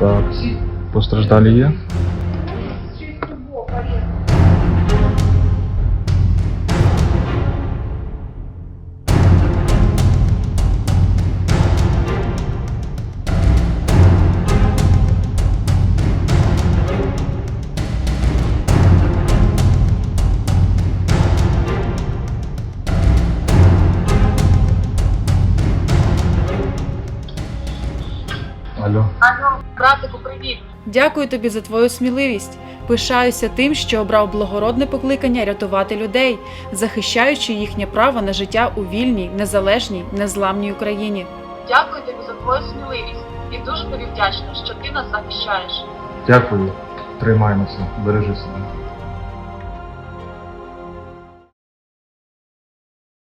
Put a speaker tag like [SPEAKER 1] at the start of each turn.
[SPEAKER 1] Так. Постраждалі є? Алло.
[SPEAKER 2] Алло, братику, привіт.
[SPEAKER 3] Дякую тобі за твою сміливість. Пишаюся тим, що обрав благородне покликання рятувати людей, захищаючи їхнє право на життя у вільній, незалежній, незламній Україні.
[SPEAKER 2] Дякую тобі за твою сміливість і дуже тобі вдячна, що ти нас захищаєш.
[SPEAKER 1] Дякую. Тримаємося. Бережи себе.